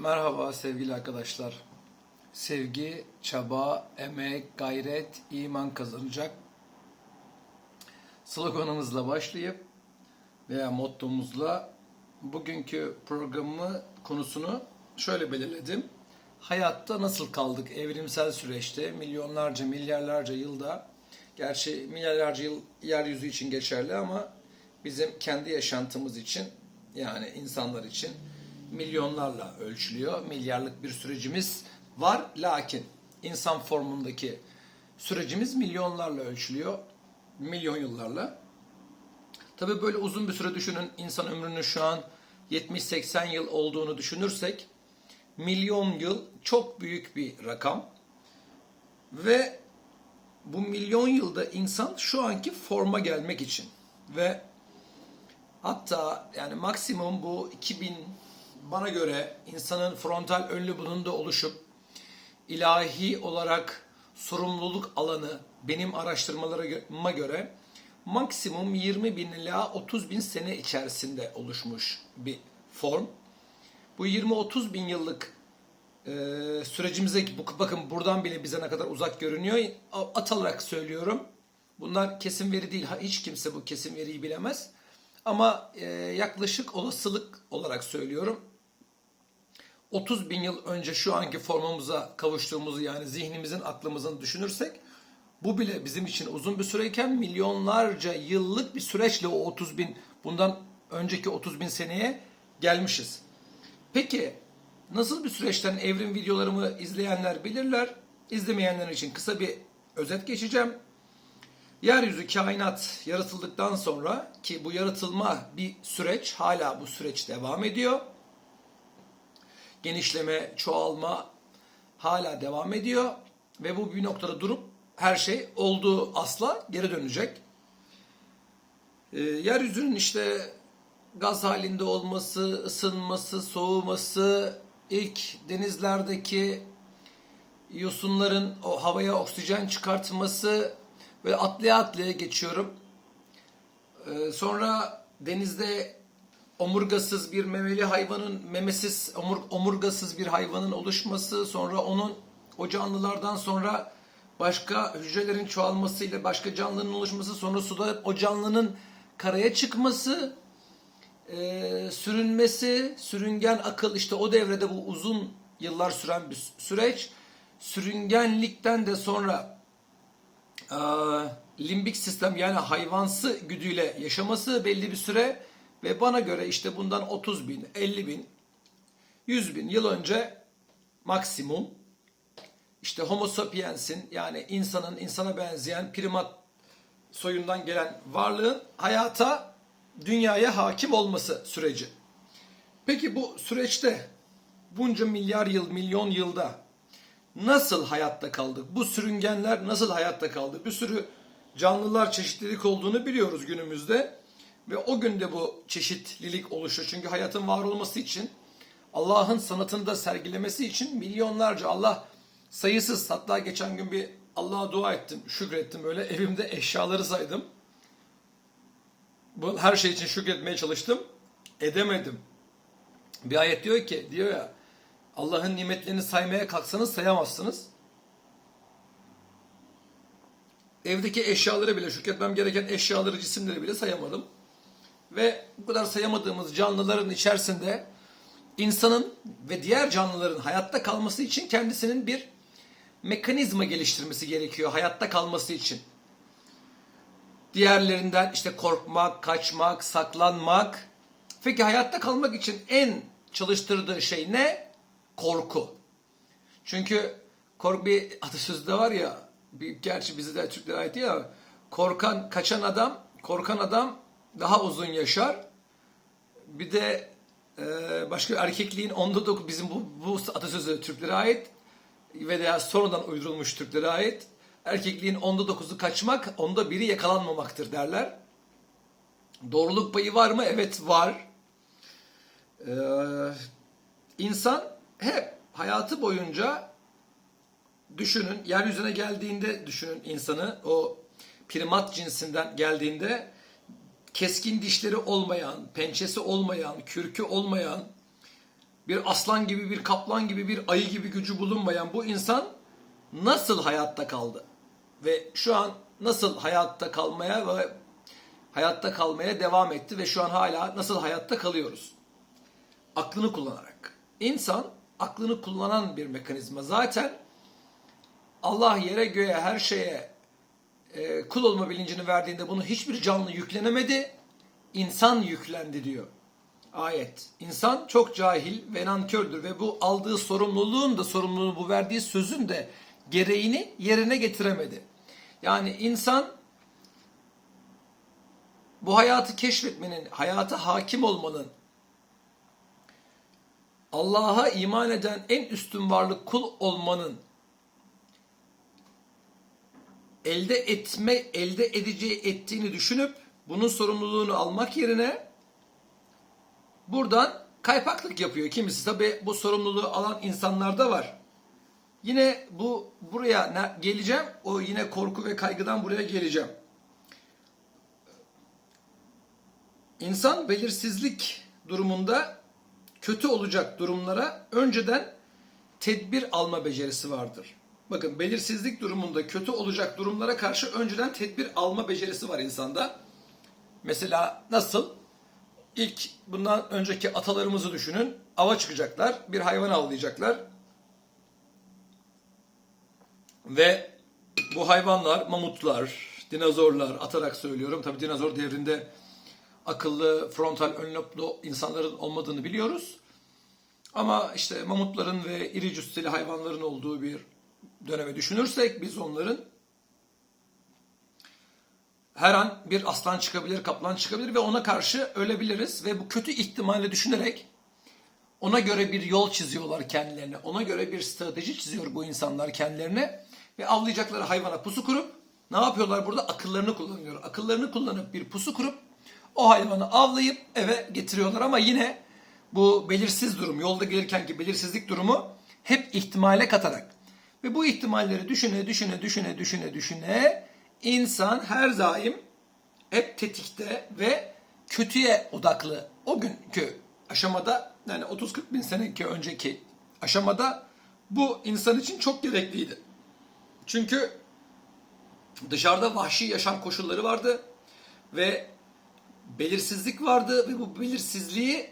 Merhaba sevgili arkadaşlar. Sevgi, çaba, emek, gayret, iman kazanacak sloganımızla başlayıp veya mottomuzla bugünkü programı konusunu şöyle belirledim. Hayatta nasıl kaldık evrimsel süreçte milyonlarca milyarlarca yılda gerçi milyarlarca yıl yeryüzü için geçerli ama bizim kendi yaşantımız için yani insanlar için milyonlarla ölçülüyor. Milyarlık bir sürecimiz var. Lakin insan formundaki sürecimiz milyonlarla ölçülüyor. Milyon yıllarla. Tabi böyle uzun bir süre düşünün. insan ömrünün şu an 70-80 yıl olduğunu düşünürsek milyon yıl çok büyük bir rakam. Ve bu milyon yılda insan şu anki forma gelmek için ve hatta yani maksimum bu 2000 bana göre insanın frontal ön lobunun oluşup ilahi olarak sorumluluk alanı benim araştırmalarıma göre maksimum 20 bin ila 30 bin sene içerisinde oluşmuş bir form. Bu 20-30 bin yıllık e, sürecimize bakın buradan bile bize ne kadar uzak görünüyor. Atarak söylüyorum. Bunlar kesin veri değil. Hiç kimse bu kesin veriyi bilemez. Ama e, yaklaşık olasılık olarak söylüyorum. 30 bin yıl önce şu anki formumuza kavuştuğumuzu yani zihnimizin aklımızın düşünürsek bu bile bizim için uzun bir süreyken milyonlarca yıllık bir süreçle o 30 bin bundan önceki 30 bin seneye gelmişiz. Peki nasıl bir süreçten evrim videolarımı izleyenler bilirler. İzlemeyenler için kısa bir özet geçeceğim. Yeryüzü kainat yaratıldıktan sonra ki bu yaratılma bir süreç hala bu süreç devam ediyor. Genişleme, çoğalma hala devam ediyor ve bu bir noktada durup her şey olduğu asla geri dönecek. Ee, yeryüzünün işte gaz halinde olması, ısınması, soğuması, ilk denizlerdeki yosunların o havaya oksijen çıkartması ve atlaya atlaya geçiyorum. Ee, sonra denizde omurgasız bir memeli hayvanın memesiz omur, omurgasız bir hayvanın oluşması, sonra onun o canlılardan sonra başka hücrelerin çoğalmasıyla başka canlının oluşması, sonra suda o canlının karaya çıkması, e, sürünmesi, sürüngen akıl işte o devrede bu uzun yıllar süren bir süreç. Sürüngenlikten de sonra e, limbik sistem yani hayvansı güdüyle yaşaması belli bir süre ve bana göre işte bundan 30 bin, 50 bin, 100 bin yıl önce maksimum işte homo sapiens'in yani insanın insana benzeyen primat soyundan gelen varlığın hayata, dünyaya hakim olması süreci. Peki bu süreçte bunca milyar yıl, milyon yılda nasıl hayatta kaldık? Bu sürüngenler nasıl hayatta kaldı? Bir sürü canlılar çeşitlilik olduğunu biliyoruz günümüzde. Ve o günde bu çeşitlilik oluşur. Çünkü hayatın var olması için Allah'ın sanatını da sergilemesi için milyonlarca Allah sayısız hatta geçen gün bir Allah'a dua ettim, şükrettim böyle evimde eşyaları saydım. Bu her şey için şükretmeye çalıştım. Edemedim. Bir ayet diyor ki diyor ya Allah'ın nimetlerini saymaya kalksanız sayamazsınız. Evdeki eşyaları bile şükretmem gereken eşyaları, cisimleri bile sayamadım. Ve bu kadar sayamadığımız canlıların içerisinde insanın ve diğer canlıların hayatta kalması için kendisinin bir mekanizma geliştirmesi gerekiyor hayatta kalması için. Diğerlerinden işte korkmak, kaçmak, saklanmak. Peki hayatta kalmak için en çalıştırdığı şey ne? Korku. Çünkü korku bir atasözü de var ya, bir, gerçi bize de Türklere ait ya, korkan, kaçan adam, korkan adam daha uzun yaşar. Bir de e, başka erkekliğin onda doku bizim bu, bu atasözü Türklere ait veya sonradan uydurulmuş Türklere ait. Erkekliğin onda dokuzu kaçmak, onda biri yakalanmamaktır derler. Doğruluk payı var mı? Evet var. Ee, insan hep hayatı boyunca düşünün, yeryüzüne geldiğinde düşünün insanı, o primat cinsinden geldiğinde keskin dişleri olmayan, pençesi olmayan, kürkü olmayan, bir aslan gibi, bir kaplan gibi, bir ayı gibi gücü bulunmayan bu insan nasıl hayatta kaldı? Ve şu an nasıl hayatta kalmaya ve hayatta kalmaya devam etti ve şu an hala nasıl hayatta kalıyoruz? Aklını kullanarak. İnsan aklını kullanan bir mekanizma. Zaten Allah yere göğe her şeye e, kul olma bilincini verdiğinde bunu hiçbir canlı yüklenemedi. İnsan yüklendi diyor ayet. İnsan çok cahil ve nankördür ve bu aldığı sorumluluğun da sorumluluğunu bu verdiği sözün de gereğini yerine getiremedi. Yani insan bu hayatı keşfetmenin, hayata hakim olmanın, Allah'a iman eden en üstün varlık kul olmanın elde etme, elde edeceği ettiğini düşünüp bunun sorumluluğunu almak yerine buradan kaypaklık yapıyor. Kimisi tabi bu sorumluluğu alan insanlar da var. Yine bu buraya geleceğim. O yine korku ve kaygıdan buraya geleceğim. İnsan belirsizlik durumunda kötü olacak durumlara önceden tedbir alma becerisi vardır. Bakın belirsizlik durumunda kötü olacak durumlara karşı önceden tedbir alma becerisi var insanda. Mesela nasıl? İlk bundan önceki atalarımızı düşünün. Ava çıkacaklar, bir hayvan avlayacaklar. Ve bu hayvanlar, mamutlar, dinozorlar atarak söylüyorum. Tabii dinozor devrinde akıllı, frontal, ön loblu insanların olmadığını biliyoruz. Ama işte mamutların ve iri cüsseli hayvanların olduğu bir döneme düşünürsek biz onların her an bir aslan çıkabilir, kaplan çıkabilir ve ona karşı ölebiliriz ve bu kötü ihtimali düşünerek ona göre bir yol çiziyorlar kendilerine. Ona göre bir strateji çiziyor bu insanlar kendilerine ve avlayacakları hayvana pusu kurup ne yapıyorlar burada? Akıllarını kullanıyor. Akıllarını kullanıp bir pusu kurup o hayvanı avlayıp eve getiriyorlar ama yine bu belirsiz durum, yolda gelirkenki belirsizlik durumu hep ihtimale katarak ve bu ihtimalleri düşüne düşüne düşüne düşüne düşüne insan her daim hep tetikte ve kötüye odaklı. O günkü aşamada yani 30-40 bin seneki önceki aşamada bu insan için çok gerekliydi. Çünkü dışarıda vahşi yaşam koşulları vardı ve belirsizlik vardı ve bu belirsizliği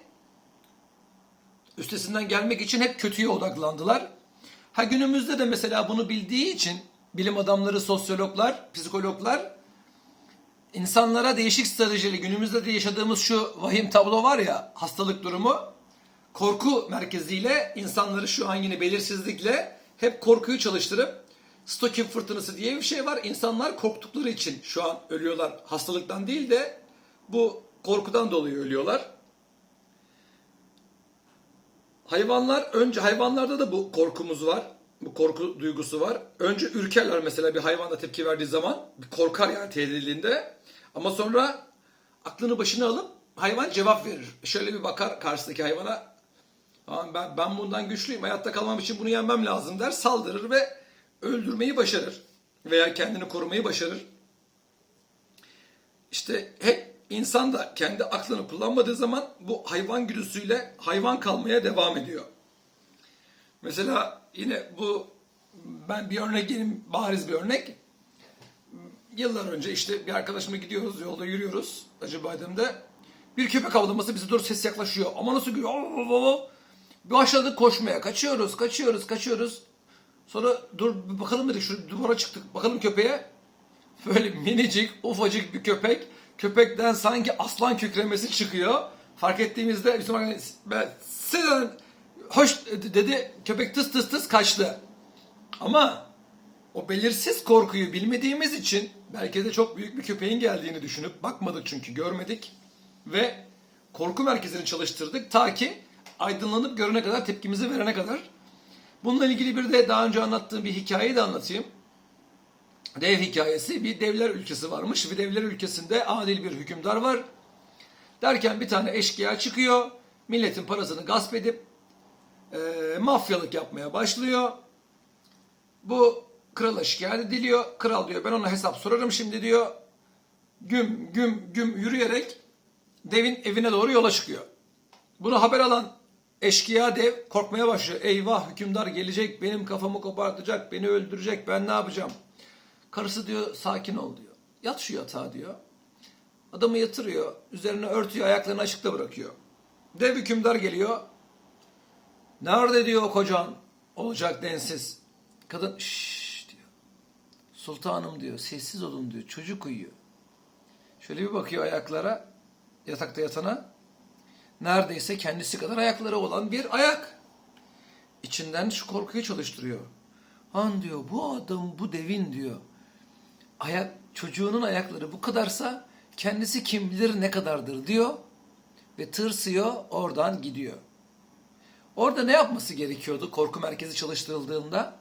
üstesinden gelmek için hep kötüye odaklandılar. Ha günümüzde de mesela bunu bildiği için bilim adamları, sosyologlar, psikologlar insanlara değişik stratejiyle günümüzde de yaşadığımız şu vahim tablo var ya hastalık durumu korku merkeziyle insanları şu an yine belirsizlikle hep korkuyu çalıştırıp Stokin fırtınası diye bir şey var. İnsanlar korktukları için şu an ölüyorlar. Hastalıktan değil de bu korkudan dolayı ölüyorlar. Hayvanlar önce hayvanlarda da bu korkumuz var. Bu korku duygusu var. Önce ürkerler mesela bir hayvanda tepki verdiği zaman. Korkar yani tehdidiliğinde. Ama sonra aklını başına alıp hayvan cevap verir. Şöyle bir bakar karşısındaki hayvana. Ben, ben bundan güçlüyüm. Hayatta kalmam için bunu yenmem lazım der. Saldırır ve öldürmeyi başarır. Veya kendini korumayı başarır. İşte hep insan da kendi aklını kullanmadığı zaman bu hayvan güdüsüyle hayvan kalmaya devam ediyor. Mesela yine bu ben bir örnek gelin bariz bir örnek. Yıllar önce işte bir arkadaşımla gidiyoruz yolda yürüyoruz Hacı Badem'de. Bir köpek avlaması bize doğru ses yaklaşıyor. Ama nasıl gülüyor? Başladık koşmaya. Kaçıyoruz, kaçıyoruz, kaçıyoruz. Sonra dur bakalım dedik şu duvara çıktık. Bakalım köpeğe. Böyle minicik, ufacık bir köpek. Köpekten sanki aslan kükremesi çıkıyor. Fark ettiğimizde arkadaş, ben, "Sen- hoş dedi köpek tıs tıs tıs kaçtı. Ama o belirsiz korkuyu bilmediğimiz için belki de çok büyük bir köpeğin geldiğini düşünüp bakmadık çünkü görmedik ve korku merkezini çalıştırdık ta ki aydınlanıp görene kadar tepkimizi verene kadar. Bununla ilgili bir de daha önce anlattığım bir hikayeyi de anlatayım. Dev hikayesi bir devler ülkesi varmış ve devler ülkesinde adil bir hükümdar var. Derken bir tane eşkıya çıkıyor. Milletin parasını gasp edip e, mafyalık yapmaya başlıyor. Bu krala şikayet ediliyor. Kral diyor ben ona hesap sorarım şimdi diyor. Güm güm güm yürüyerek devin evine doğru yola çıkıyor. Bunu haber alan eşkıya dev korkmaya başlıyor. Eyvah hükümdar gelecek, benim kafamı kopartacak, beni öldürecek, ben ne yapacağım? Karısı diyor sakin ol diyor. Yat şu yatağa diyor. Adamı yatırıyor, üzerine örtüyor, ayaklarını açıkta bırakıyor. Dev hükümdar geliyor. Nerede diyor kocan? Olacak densiz. Kadın şşş diyor. Sultanım diyor, sessiz olun diyor, çocuk uyuyor. Şöyle bir bakıyor ayaklara, yatakta yatana. Neredeyse kendisi kadar ayakları olan bir ayak. İçinden şu korkuyu çalıştırıyor. Han diyor, bu adam, bu devin diyor. Ayak, çocuğunun ayakları bu kadarsa kendisi kim bilir ne kadardır diyor. Ve tırsıyor, oradan gidiyor. Orada ne yapması gerekiyordu korku merkezi çalıştırıldığında?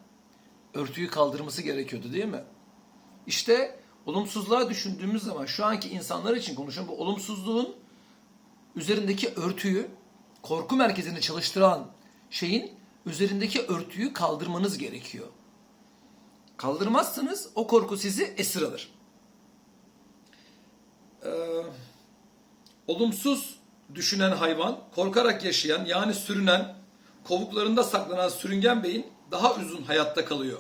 Örtüyü kaldırması gerekiyordu değil mi? İşte olumsuzluğa düşündüğümüz zaman şu anki insanlar için konuşuyorum. Bu olumsuzluğun üzerindeki örtüyü, korku merkezini çalıştıran şeyin üzerindeki örtüyü kaldırmanız gerekiyor. Kaldırmazsanız o korku sizi esir alır. Ee, olumsuz düşünen hayvan, korkarak yaşayan yani sürünen, kovuklarında saklanan sürüngen beyin daha uzun hayatta kalıyor.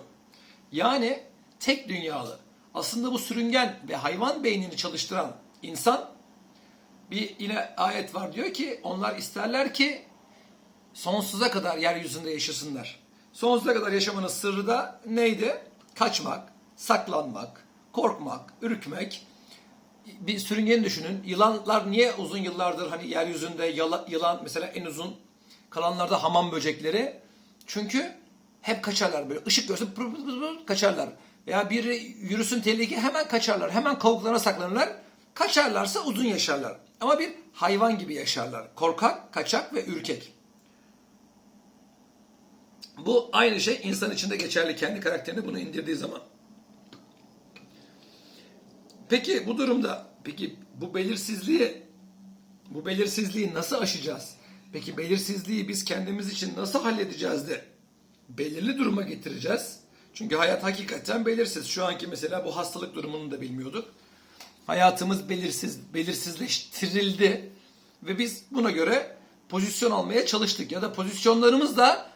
Yani tek dünyalı. Aslında bu sürüngen ve hayvan beynini çalıştıran insan bir yine ayet var diyor ki onlar isterler ki sonsuza kadar yeryüzünde yaşasınlar. Sonsuza kadar yaşamanın sırrı da neydi? Kaçmak, saklanmak, korkmak, ürkmek. Bir sürüngeni düşünün. Yılanlar niye uzun yıllardır hani yeryüzünde yala- yılan mesela en uzun kalanlarda hamam böcekleri? Çünkü hep kaçarlar böyle. ışık görse pır pır pır pır kaçarlar. Veya biri yürüsün tehlike hemen kaçarlar. Hemen kavuklarına saklanırlar. Kaçarlarsa uzun yaşarlar. Ama bir hayvan gibi yaşarlar. Korkak, kaçak ve ürkek. Bu aynı şey insan içinde geçerli. Kendi karakterine bunu indirdiği zaman. Peki bu durumda, peki bu belirsizliği, bu belirsizliği nasıl aşacağız? Peki belirsizliği biz kendimiz için nasıl halledeceğiz de belirli duruma getireceğiz? Çünkü hayat hakikaten belirsiz. Şu anki mesela bu hastalık durumunu da bilmiyorduk. Hayatımız belirsiz, belirsizleştirildi ve biz buna göre pozisyon almaya çalıştık ya da pozisyonlarımız da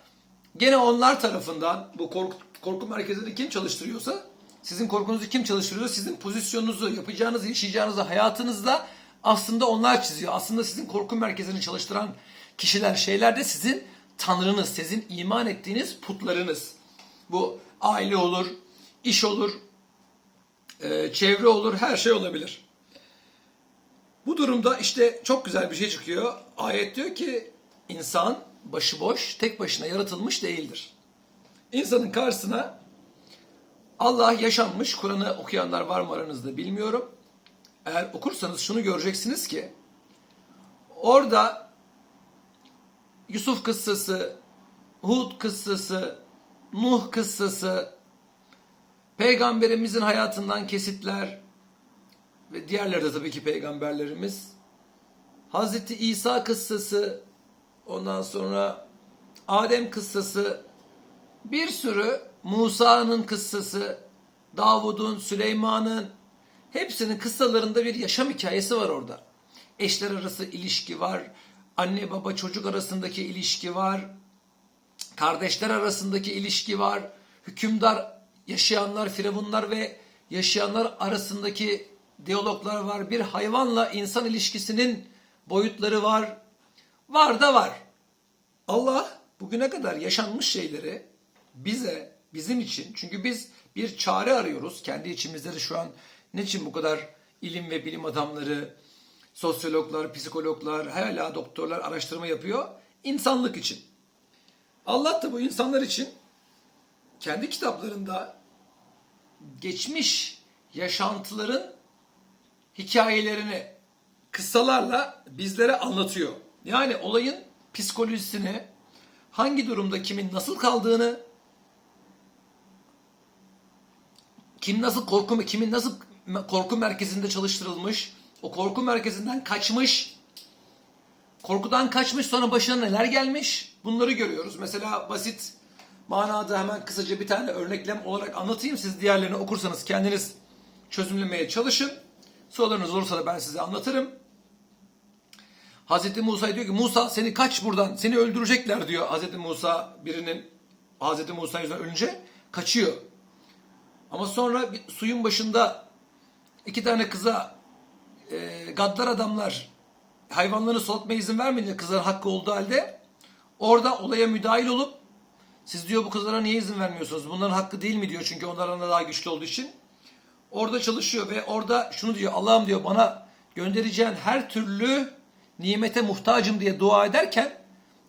gene onlar tarafından bu korku, korku merkezini kim çalıştırıyorsa sizin korkunuzu kim çalıştırıyorsa sizin pozisyonunuzu, yapacağınız, yaşayacağınız hayatınızda aslında onlar çiziyor. Aslında sizin korku merkezini çalıştıran kişiler, şeyler de sizin tanrınız, sizin iman ettiğiniz putlarınız. Bu aile olur, iş olur, e, çevre olur, her şey olabilir. Bu durumda işte çok güzel bir şey çıkıyor. Ayet diyor ki insan başıboş, tek başına yaratılmış değildir. İnsanın karşısına Allah yaşanmış, Kur'an'ı okuyanlar var mı aranızda bilmiyorum. Eğer okursanız şunu göreceksiniz ki orada Yusuf kıssası, Hud kıssası, Nuh kıssası, Peygamberimizin hayatından kesitler ve diğerleri de tabii ki peygamberlerimiz. Hazreti İsa kıssası, ondan sonra Adem kıssası, bir sürü Musa'nın kıssası, Davud'un, Süleyman'ın hepsinin kıssalarında bir yaşam hikayesi var orada. Eşler arası ilişki var, anne baba çocuk arasındaki ilişki var, kardeşler arasındaki ilişki var, hükümdar yaşayanlar, firavunlar ve yaşayanlar arasındaki diyaloglar var. Bir hayvanla insan ilişkisinin boyutları var. Var da var. Allah bugüne kadar yaşanmış şeyleri bize, bizim için, çünkü biz bir çare arıyoruz. Kendi içimizde de şu an ne için bu kadar ilim ve bilim adamları, sosyologlar, psikologlar, hala doktorlar araştırma yapıyor? İnsanlık için. Allah da bu insanlar için kendi kitaplarında geçmiş yaşantıların hikayelerini kıssalarla bizlere anlatıyor. Yani olayın psikolojisini, hangi durumda kimin nasıl kaldığını, kim nasıl korku kimin nasıl korku merkezinde çalıştırılmış, o korku merkezinden kaçmış, korkudan kaçmış sonra başına neler gelmiş bunları görüyoruz. Mesela basit manada hemen kısaca bir tane örneklem olarak anlatayım. Siz diğerlerini okursanız kendiniz çözümlemeye çalışın. Sorularınız olursa da ben size anlatırım. Hazreti Musa diyor ki Musa seni kaç buradan seni öldürecekler diyor Hazreti Musa birinin Hazreti Musa yüzünden ölünce kaçıyor. Ama sonra bir suyun başında iki tane kıza e, gaddar adamlar hayvanlarını soğutmaya izin vermeyince kızların hakkı olduğu halde orada olaya müdahil olup siz diyor bu kızlara niye izin vermiyorsunuz? Bunların hakkı değil mi diyor çünkü onların daha güçlü olduğu için. Orada çalışıyor ve orada şunu diyor Allah'ım diyor bana göndereceğin her türlü nimete muhtacım diye dua ederken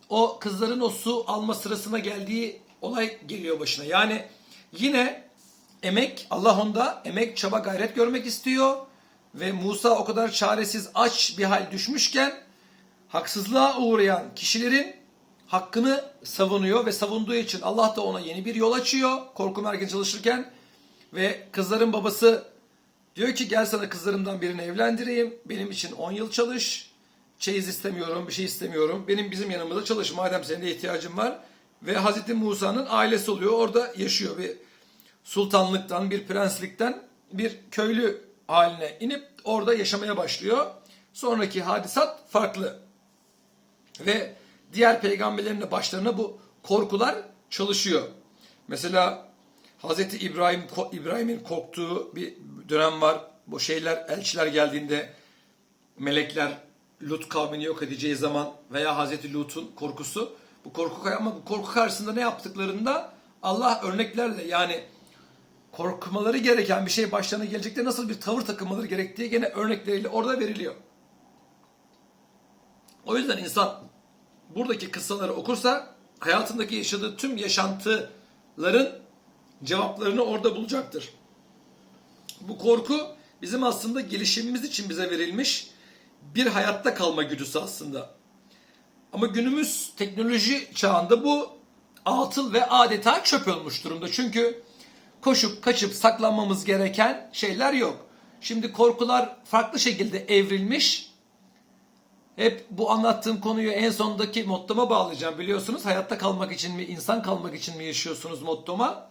o kızların o su alma sırasına geldiği olay geliyor başına. Yani yine emek Allah onda emek çaba gayret görmek istiyor ve Musa o kadar çaresiz aç bir hal düşmüşken haksızlığa uğrayan kişilerin hakkını savunuyor ve savunduğu için Allah da ona yeni bir yol açıyor korku merkezi çalışırken ve kızların babası diyor ki gel sana kızlarımdan birini evlendireyim benim için 10 yıl çalış çeyiz istemiyorum bir şey istemiyorum benim bizim yanımızda çalış madem senin de ihtiyacın var ve Hazreti Musa'nın ailesi oluyor orada yaşıyor bir sultanlıktan bir prenslikten bir köylü haline inip orada yaşamaya başlıyor. Sonraki hadisat farklı. Ve diğer peygamberlerin de başlarına bu korkular çalışıyor. Mesela Hazreti İbrahim İbrahim'in korktuğu bir dönem var. Bu şeyler elçiler geldiğinde melekler Lut kavmini yok edeceği zaman veya Hazreti Lut'un korkusu bu korku ama bu korku karşısında ne yaptıklarında Allah örneklerle yani korkmaları gereken bir şey başlarına gelecekte nasıl bir tavır takınmaları gerektiği gene örnekleriyle orada veriliyor. O yüzden insan buradaki kıssaları okursa hayatındaki yaşadığı tüm yaşantıların cevaplarını orada bulacaktır. Bu korku bizim aslında gelişimimiz için bize verilmiş bir hayatta kalma güdüsü aslında. Ama günümüz teknoloji çağında bu atıl ve adeta çöp olmuş durumda. Çünkü koşup kaçıp saklanmamız gereken şeyler yok. Şimdi korkular farklı şekilde evrilmiş. Hep bu anlattığım konuyu en sondaki mottoma bağlayacağım. Biliyorsunuz hayatta kalmak için mi, insan kalmak için mi yaşıyorsunuz mottoma?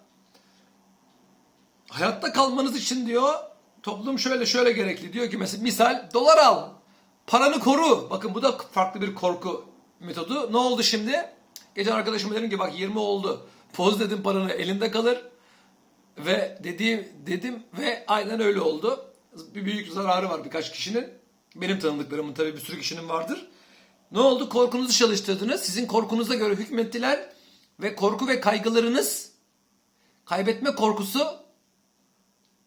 Hayatta kalmanız için diyor toplum şöyle şöyle gerekli. Diyor ki mesela misal dolar al. Paranı koru. Bakın bu da farklı bir korku metodu. Ne oldu şimdi? Geçen arkadaşıma dedim ki bak 20 oldu. Poz dedim paranı elinde kalır. Ve dediğim dedim ve aynen öyle oldu. Bir büyük zararı var birkaç kişinin. Benim tanıdıklarımın tabii bir sürü kişinin vardır. Ne oldu? Korkunuzu çalıştırdınız. Sizin korkunuza göre hükmettiler. Ve korku ve kaygılarınız kaybetme korkusu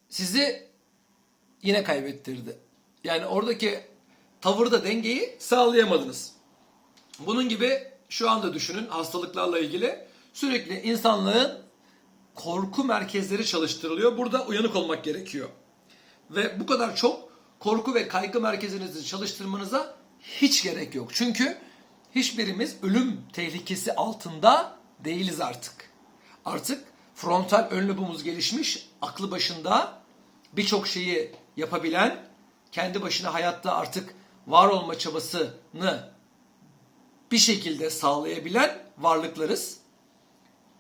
sizi yine kaybettirdi. Yani oradaki tavırda dengeyi sağlayamadınız. Bunun gibi şu anda düşünün hastalıklarla ilgili sürekli insanlığın korku merkezleri çalıştırılıyor. Burada uyanık olmak gerekiyor. Ve bu kadar çok korku ve kaygı merkezinizi çalıştırmanıza hiç gerek yok. Çünkü hiçbirimiz ölüm tehlikesi altında değiliz artık. Artık frontal ön lobumuz gelişmiş, aklı başında birçok şeyi yapabilen, kendi başına hayatta artık var olma çabasını bir şekilde sağlayabilen varlıklarız.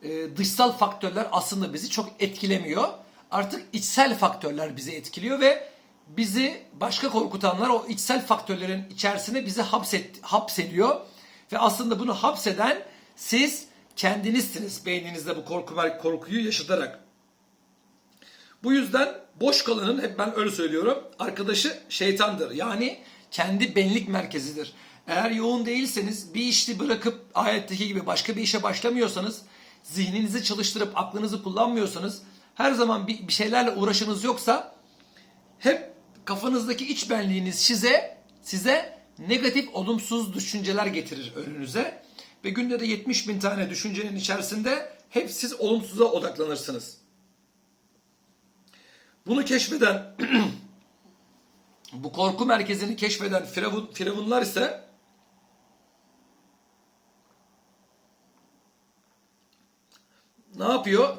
Ee, dışsal faktörler aslında bizi çok etkilemiyor. Artık içsel faktörler bizi etkiliyor ve bizi başka korkutanlar o içsel faktörlerin içerisine bizi hapset, hapsediyor. Ve aslında bunu hapseden siz kendinizsiniz beyninizde bu korku korkuyu yaşatarak. Bu yüzden boş kalanın hep ben öyle söylüyorum arkadaşı şeytandır. Yani kendi benlik merkezidir. Eğer yoğun değilseniz bir işi bırakıp ayetteki gibi başka bir işe başlamıyorsanız zihninizi çalıştırıp aklınızı kullanmıyorsanız her zaman bir, bir şeylerle uğraşınız yoksa hep kafanızdaki iç benliğiniz size size negatif olumsuz düşünceler getirir önünüze ve günde de 70 bin tane düşüncenin içerisinde hep siz olumsuza odaklanırsınız. Bunu keşfeden bu korku merkezini keşfeden firavun, firavunlar ise ne yapıyor?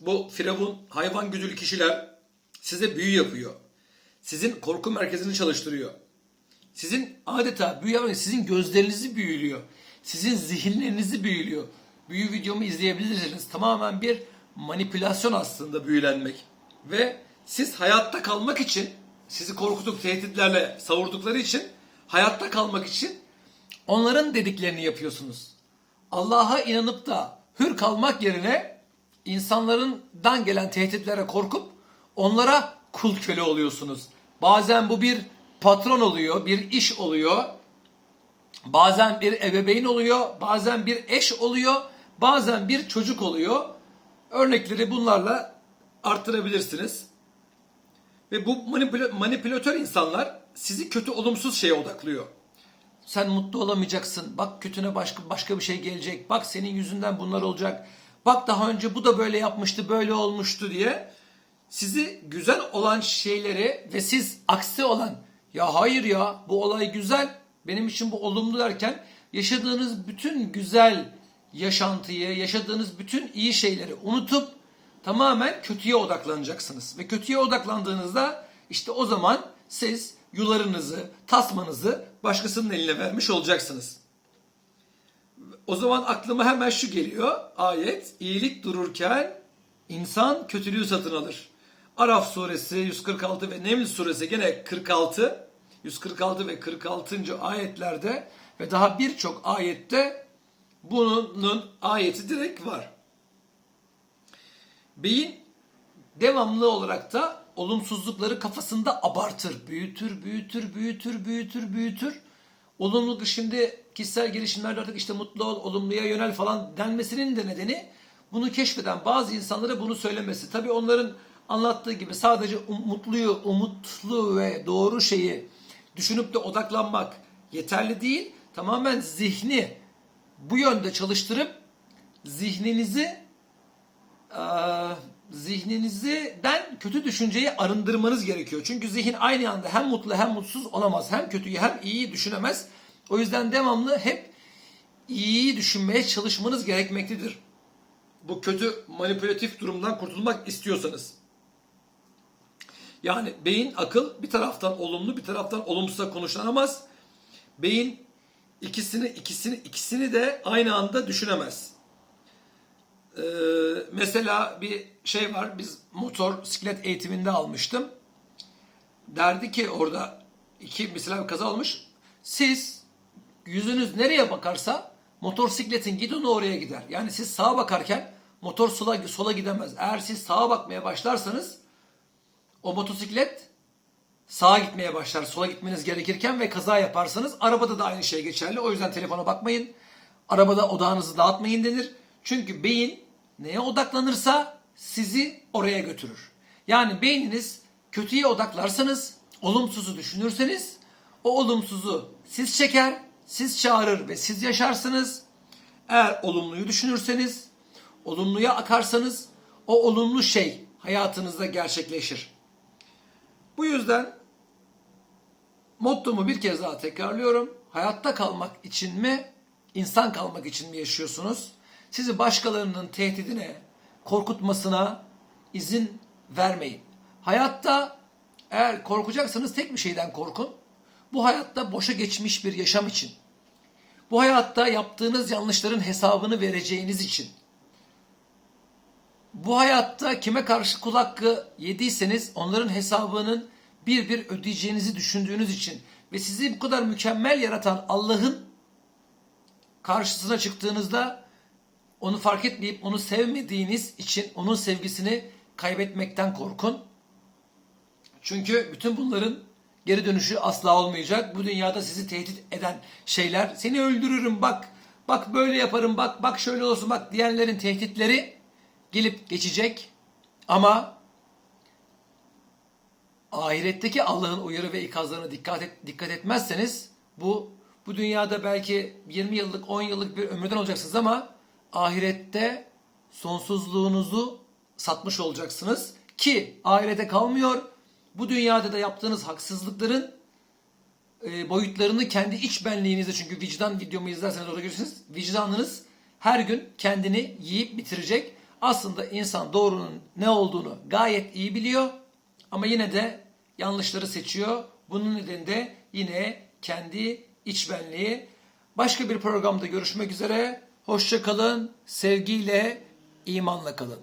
Bu firavun hayvan güdülü kişiler size büyü yapıyor. Sizin korku merkezini çalıştırıyor. Sizin adeta büyü yapıyor. Sizin gözlerinizi büyülüyor. Sizin zihinlerinizi büyülüyor. Büyü videomu izleyebilirsiniz. Tamamen bir manipülasyon aslında büyülenmek. Ve siz hayatta kalmak için sizi korkutup tehditlerle savurdukları için hayatta kalmak için onların dediklerini yapıyorsunuz. Allah'a inanıp da hür kalmak yerine insanlardan gelen tehditlere korkup onlara kul köle oluyorsunuz. Bazen bu bir patron oluyor, bir iş oluyor. Bazen bir ebeveyn oluyor, bazen bir eş oluyor, bazen bir çocuk oluyor. Örnekleri bunlarla arttırabilirsiniz. Ve bu manipüla- manipülatör insanlar sizi kötü olumsuz şeye odaklıyor. Sen mutlu olamayacaksın. Bak kötüne başka başka bir şey gelecek. Bak senin yüzünden bunlar olacak. Bak daha önce bu da böyle yapmıştı, böyle olmuştu diye sizi güzel olan şeyleri ve siz aksi olan ya hayır ya bu olay güzel benim için bu olumlu derken yaşadığınız bütün güzel yaşantıyı, yaşadığınız bütün iyi şeyleri unutup tamamen kötüye odaklanacaksınız. Ve kötüye odaklandığınızda işte o zaman siz yularınızı, tasmanızı başkasının eline vermiş olacaksınız. O zaman aklıma hemen şu geliyor. Ayet, iyilik dururken insan kötülüğü satın alır. Araf suresi 146 ve Neml suresi gene 46, 146 ve 46. ayetlerde ve daha birçok ayette bunun ayeti direkt var. Beyin devamlı olarak da olumsuzlukları kafasında abartır, büyütür, büyütür, büyütür, büyütür, büyütür. Olumluluk şimdi kişisel gelişimlerde artık işte mutlu ol, olumluya yönel falan denmesinin de nedeni bunu keşfeden bazı insanlara bunu söylemesi. Tabii onların anlattığı gibi sadece um- mutluyu, umutlu ve doğru şeyi düşünüp de odaklanmak yeterli değil. Tamamen zihni bu yönde çalıştırıp zihninizi eee zihninizden kötü düşünceyi arındırmanız gerekiyor. Çünkü zihin aynı anda hem mutlu hem mutsuz olamaz. Hem kötüyü hem iyiyi düşünemez. O yüzden devamlı hep iyiyi düşünmeye çalışmanız gerekmektedir. Bu kötü manipülatif durumdan kurtulmak istiyorsanız. Yani beyin, akıl bir taraftan olumlu bir taraftan olumsuza konuşlanamaz. Beyin ikisini ikisini ikisini de aynı anda düşünemez. Ee, mesela bir şey var. Biz motor siklet eğitiminde almıştım. Derdi ki orada iki mesela bir kaza olmuş. Siz yüzünüz nereye bakarsa motosikletin gidonu oraya gider. Yani siz sağa bakarken motor sola, sola gidemez. Eğer siz sağa bakmaya başlarsanız o motosiklet sağa gitmeye başlar. Sola gitmeniz gerekirken ve kaza yaparsanız arabada da aynı şey geçerli. O yüzden telefona bakmayın. Arabada odağınızı dağıtmayın denir. Çünkü beyin neye odaklanırsa sizi oraya götürür. Yani beyniniz kötüye odaklarsanız, olumsuzu düşünürseniz o olumsuzu siz çeker, siz çağırır ve siz yaşarsınız. Eğer olumluyu düşünürseniz, olumluya akarsanız o olumlu şey hayatınızda gerçekleşir. Bu yüzden mottomu bir kez daha tekrarlıyorum. Hayatta kalmak için mi, insan kalmak için mi yaşıyorsunuz? Sizi başkalarının tehdidine, korkutmasına izin vermeyin. Hayatta eğer korkacaksanız tek bir şeyden korkun. Bu hayatta boşa geçmiş bir yaşam için. Bu hayatta yaptığınız yanlışların hesabını vereceğiniz için. Bu hayatta kime karşı kul hakkı yediyseniz onların hesabının bir bir ödeyeceğinizi düşündüğünüz için ve sizi bu kadar mükemmel yaratan Allah'ın karşısına çıktığınızda onu fark etmeyip onu sevmediğiniz için onun sevgisini kaybetmekten korkun. Çünkü bütün bunların geri dönüşü asla olmayacak. Bu dünyada sizi tehdit eden şeyler, seni öldürürüm bak, bak böyle yaparım bak, bak şöyle olsun bak diyenlerin tehditleri gelip geçecek. Ama ahiretteki Allah'ın uyarı ve ikazlarına dikkat et, dikkat etmezseniz bu bu dünyada belki 20 yıllık 10 yıllık bir ömürden olacaksınız ama ahirette sonsuzluğunuzu satmış olacaksınız ki ahirete kalmıyor. Bu dünyada da yaptığınız haksızlıkların e, boyutlarını kendi iç benliğinizde çünkü vicdan videomu izlerseniz orada görürsünüz. Vicdanınız her gün kendini yiyip bitirecek. Aslında insan doğrunun ne olduğunu gayet iyi biliyor ama yine de yanlışları seçiyor. Bunun nedeni de yine kendi iç benliği. Başka bir programda görüşmek üzere. Hoşça kalın, sevgiyle, imanla kalın.